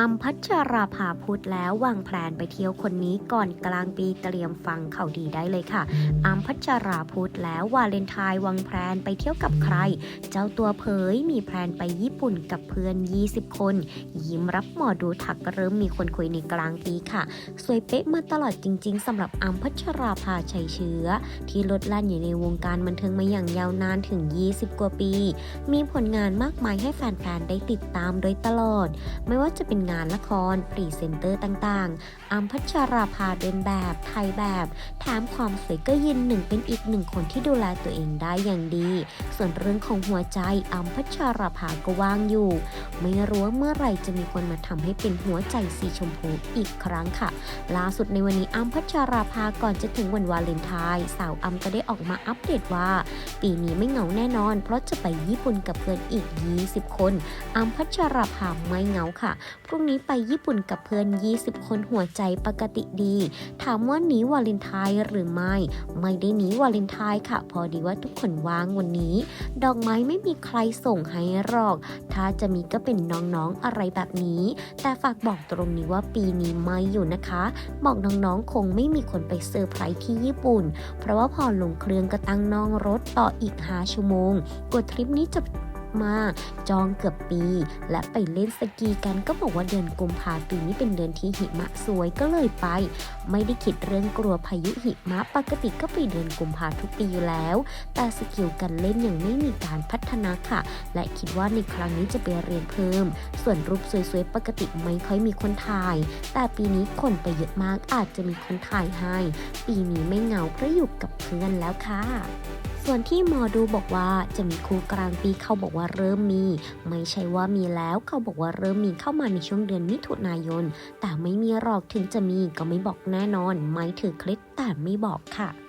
อัมพัชราภาพุธแล้ววางแผนไปเที่ยวคนนี้ก่อนกลางปีเตรียมฟังข่าวดีได้เลยค่ะอัมพัชราพุธแล้ววาเลนไทน์วางแผนไปเที่ยวกับใคร เจ้าตัวเผยมีแผนไปญี่ปุ่นกับเพื่อน 20 คน ยิ้มรับหมอดูทักเริ่มมีคนคุยในกลางปีค่ะ สวยเป๊ะมาตลอดจริง ๆสำหรับอัมพัชราภาชัยเชื้อ ที่ลดแล่นอยู่ในวงการบันเทิงมาอย่างยาวนานถึง 20 กว่าปี มีผลงานมากมายให้แฟนๆได้ติดตามโดยตลอด ไม่ว่าจะเป็นงานละครพรีเซนเตอร์ต่างๆอัมพัชราภาเดินแบบไทยแบบแถมความสวยก็ยืนหนึ่งเป็นอีกหนึ่งคนที่ดูแลตัวเองได้อย่างดี ส่วนเรื่องของหัวใจอัมพัชราภาก็ว่างอยู่ ไม่รู้ว่าเมื่อไหร่จะมีคนมาทำให้เป็นหัวใจสีชมพูอีกครั้งค่ะ ล่าสุดในวันนี้อัมพัชราภาก่อนจะถึงวันวาเลนไทน์สาวอัมก็ได้ออกมาอัปเดตว่า ปีนี้ไม่เหงาแน่นอน เพราะจะไปญี่ปุ่นกับเพื่อนอีก 20 คนอัมพัชราภาไม่เหงาค่ะพรุ่งนี้ไปญี่ปุ่นกับเพื่อน 20 คนหัวใจปกติดี ถามว่าหนีวาเลนไทน์หรือไม่ ไม่ได้หนีวาเลนไทน์ค่ะ พอดีว่าทุกคนว่างวันนี้ ดอกไม้ไม่มีใครส่งให้หรอก ถ้าจะมีก็เป็นน้องๆอะไรแบบนี้ แต่ฝากบอกตรงนี้ว่าปีนี้ไม่อยู่นะคะ บอกน้องๆคงไม่มีคนไปเซอร์ไพรส์ที่ญี่ปุ่น เพราะว่าพอลงเครื่องก็ตั้งนองรถต่ออีก5ชั่วโมง กดทริปนี้จะ มาจองเกือบปี และไปเล่นสกีกันก็บอกว่าเดือนกุมภาปีนี้เป็นเดือนที่หิมะสวยก็เลยไป ไม่ได้คิดเรื่องกลัวพายุหิมะปกติก็ไปเดือนกุมภาทุกปีอยู่แล้ว แต่สกิลการเล่นยังไม่มีการพัฒนาค่ะ และคิดว่าในครั้งนี้จะไปเรียนเพิ่ม ส่วนรูปสวยๆปกติไม่ค่อยมีคนถ่าย แต่ปีนี้คนไปเยอะมากอาจจะมีคนถ่ายให้ ปีนี้ไม่เหงาเพราะอยู่กับเพื่อนแล้วค่ะ ส่วนที่หมอดูบอกว่าจะมีคู่กลางปีเขาบอกว่าเริ่มมี ไม่ใช่ว่ามีแล้วเขาบอกว่าเริ่มมีเข้ามาในช่วงเดือนมิถุนายน แต่ไม่มีหรอกถึงจะมีก็ไม่บอกแน่นอน ไม่ถือคลิปแต่ไม่บอกค่ะ